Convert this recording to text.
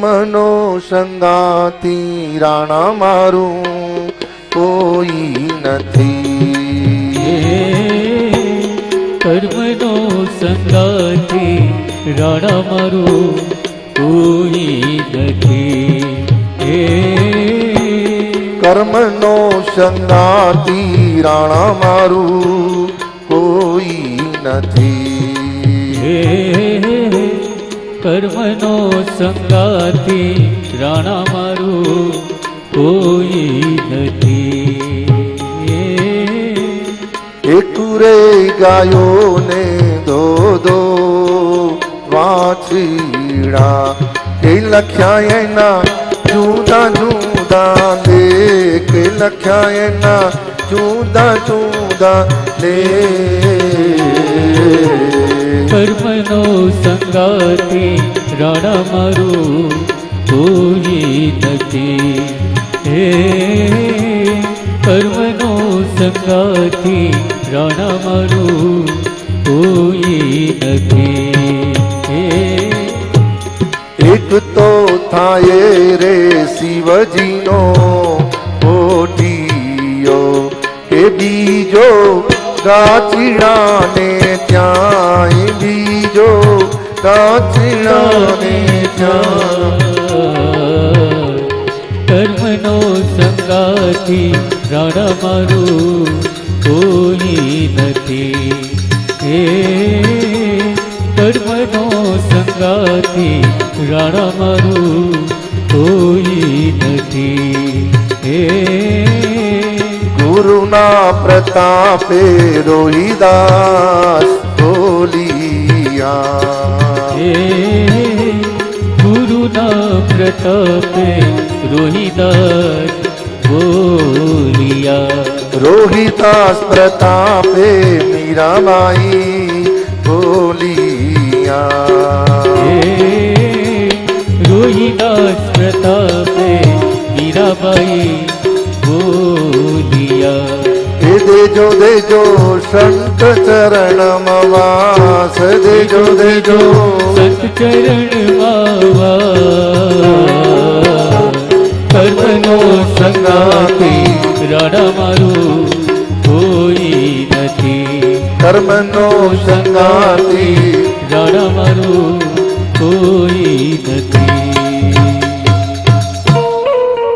મનો સંગાતી રાણા મારું કોઈ નથી. કર્મનો સંગાતી રાણા મારું કોઈ નથી. હે કર્મનો સંગાતી રાણા મારું કોઈ નથી. કર્મનો સંગાથી રાણા મારું કોઈ નથી. એકુરે ગાયો ને દો દો વાછીડા એ લખ્યા એના જુદા જુદા કે લખ્યા એના જુદા જુદા લે કર્મનો સંગાથી રાણા મારું કોઈ નથી. હે, કર્મનો સંગાથી રાણા મારું કોઈ નથી. હે, એક તો થાય રે શિવજીનો કોઠિયો એ બીજો ગાચીડાને કર્મનો સંગાથી રાણા મારું કોઈ નથી. હે કર્મનો સંગાથી રાણા મારું કોઈ નથી. હે ગુરુના પ્રતાપે રોહિદાસ બોલિયા. ગુરુના પ્રતાપે રોહિદાસ બોલિયા રોહિદાસ પ્રતાપે મીરાબાઈ બોલિયા રોહિદાસ પ્રતાપે મીરાબાઈ બોલિયા એ દેજો દેજો સંત ચરણ વાસ દેજો દેજો સંત ચરણમાં કર્મનો સંગાતી રાડા મારું કોઈ નથી કર્મનો સંગાતી રાડા મારું